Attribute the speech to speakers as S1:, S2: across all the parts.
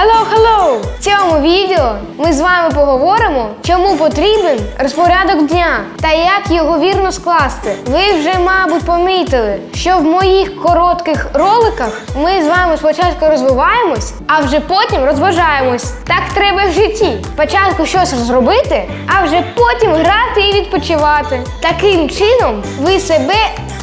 S1: Hello, hello! В цьому відео ми з вами поговоримо, чому потрібен розпорядок дня та як його вірно скласти. Ви вже, мабуть, помітили, що в моїх коротких роликах ми з вами спочатку розвиваємось, а вже потім розважаємось. Так треба в житті. Спочатку щось зробити, а вже потім грати і відпочивати. Таким чином ви себе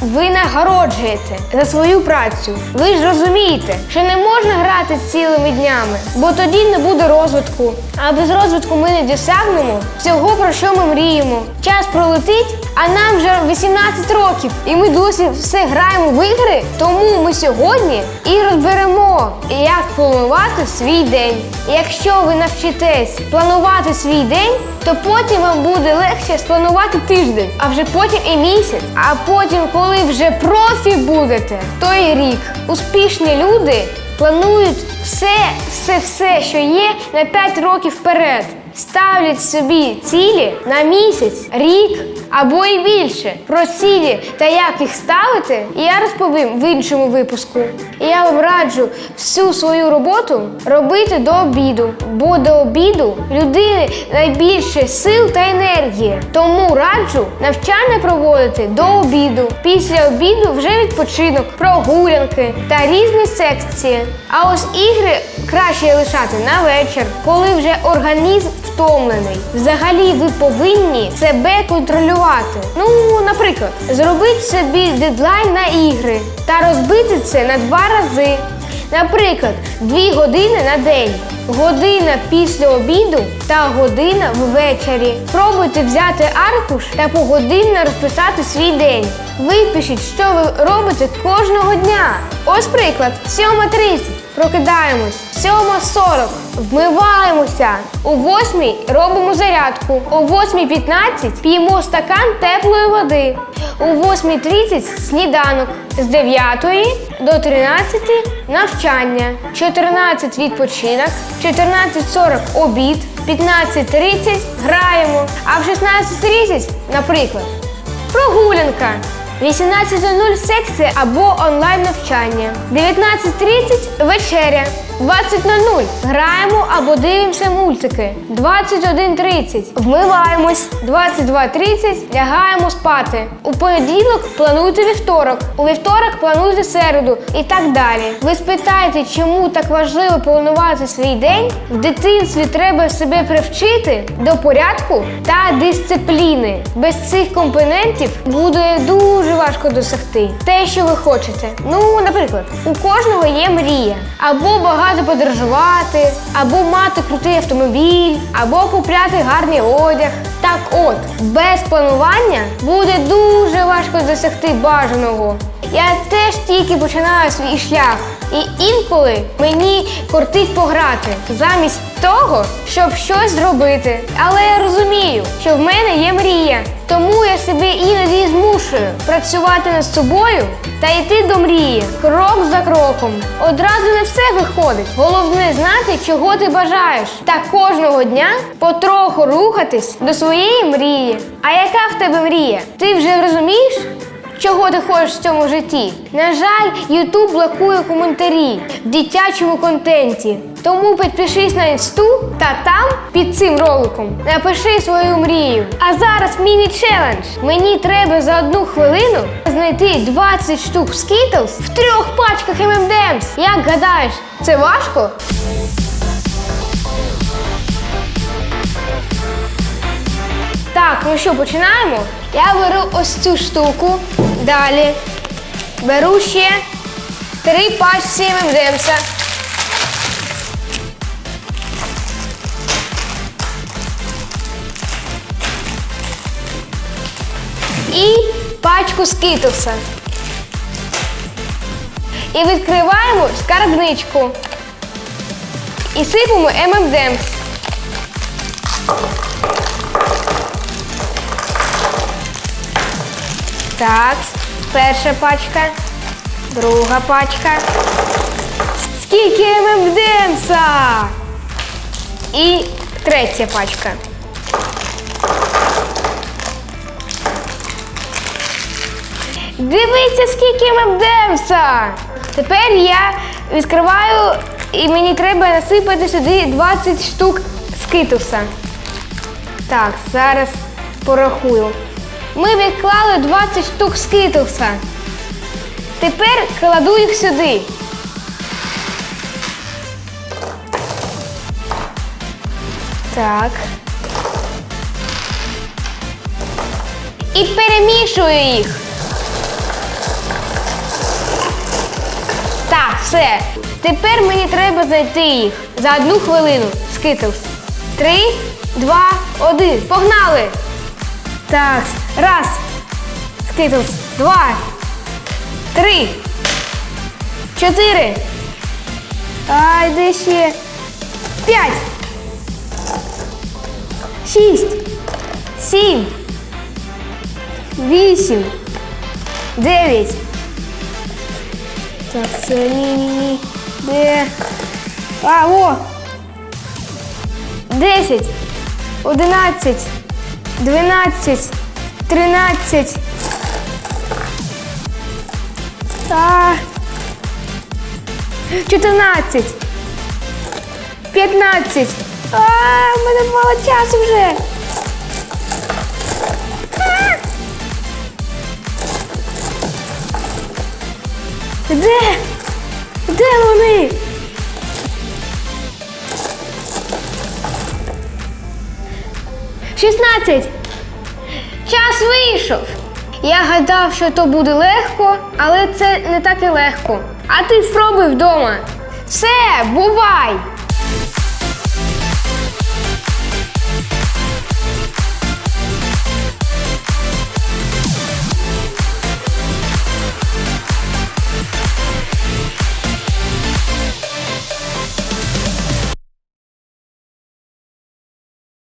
S1: винагороджуєте за свою працю. Ви ж розумієте, що не можна грати цілими днями, бо тоді не буде розвитку. А без розвитку ми не досягнемо всього, про що ми мріємо. Час пролетить, а нам вже 18 років, і ми досі все граємо в ігри. Тому ми сьогодні і розберемо, як планувати свій день. Якщо ви навчитесь планувати свій день, то потім вам буде легше спланувати тиждень, а вже потім і місяць. А потім, коли вже профі будете, то і рік. Успішні люди планують все, все, все, що є на 5 років вперед. Ставлять собі цілі на місяць, рік або і більше. Про цілі та як їх ставити, я розповім в іншому випуску. І я вам раджу всю свою роботу робити до обіду, бо до обіду людини найбільше сил та енергії. Тому раджу навчання проводити до обіду. Після обіду вже відпочинок, прогулянки та різні секції. А ось ігри краще лишати на вечір, коли вже організм втомлений. Взагалі ви повинні себе контролювати. Ну, наприклад, зробити собі дедлайн на ігри та розбити це на два рази. Наприклад, дві години на день, година після обіду та година ввечері. Пробуйте взяти аркуш та погодинно розписати свій день. Випишіть, що ви робите кожного дня. Ось приклад: 7.30 прокидаємось, 7.40 вмиваємося, о 8 робимо зарядку, о 8.15 п'ємо стакан теплої води, о 8.30 сніданок, з 9 до 13 навчання, 14 відпочинок, 14.40 обід, 15.30 граємо, а в 16.30, наприклад, прогулянка. 18.00 секція або онлайн навчання. 19.30 вечеря. 20.00 граємо або дивимося мультики. 21.30 вмиваємось. 22.30 лягаємо спати. У понеділок плануйте вівторок. У вівторок плануйте середу і так далі. Ви спитаєте, чому так важливо планувати свій день? В дитинстві треба себе привчити до порядку та дисципліни. Без цих компонентів буде дуже важко досягти те, що ви хочете. Ну, наприклад, у кожного є мрія або багато подорожувати, або мати крутий автомобіль, або купляти гарний одяг. Так от, без планування буде дуже важко досягти бажаного. Я теж тільки починаю свій шлях, і інколи мені кортить пограти замість того, щоб щось зробити. Але я розумію, що в мене є мрія. Тому я себе іноді змушую працювати над собою та йти до мрії крок за кроком. Одразу не все виходить. Головне знати, чого ти бажаєш, та кожного дня потроху рухатись до своєї мрії. А яка в тебе мрія? Ти вже розумієш? Чого ти хочеш в цьому житті? На жаль, Ютуб блокує коментарі в дитячому контенті. Тому підпишись на інсту та там під цим роликом напиши свою мрію. А зараз міні-челендж. Мені треба за одну хвилину знайти 20 штук Skittles в трьох пачках M&M's. Як гадаєш, це важко? Так, ну що, починаємо? Я беру ось цю штуку. Далі беру ще три пачці ММДМСа. І пачку скитлса. І відкриваємо скарбничку. І сипемо ММДМС. Так, перша пачка, друга пачка. Скільки ми ММДМСа? І третя пачка. Дивіться, скільки ми ММДМСа! Тепер я відкриваю І мені треба насипати сюди 20 штук скитуса. Так, зараз порахую. Ми відклали 20 штук скитуса. Тепер кладу їх сюди. Так. І перемішую їх. Так, все. Тепер мені треба знайти їх за одну хвилину. Скитлс. Три, два, один. Погнали! Так, раз. Скитлс. Два. Три. Чотири. Ай, де ще? П'ять. Шість. Сім. Вісім. Дев'ять. Так, це ні-ні-ні. Де? А, о! Десять. Одинадцять. Дванадцять. Тринадцять. А. Чотирнадцять. П'ятнадцять. А, в мене мало часу вже. Де? Де вони? Шістнадцять. Час вийшов. Я гадав, що то буде легко, але це не так і легко. А ти спробуй вдома. Все, бувай!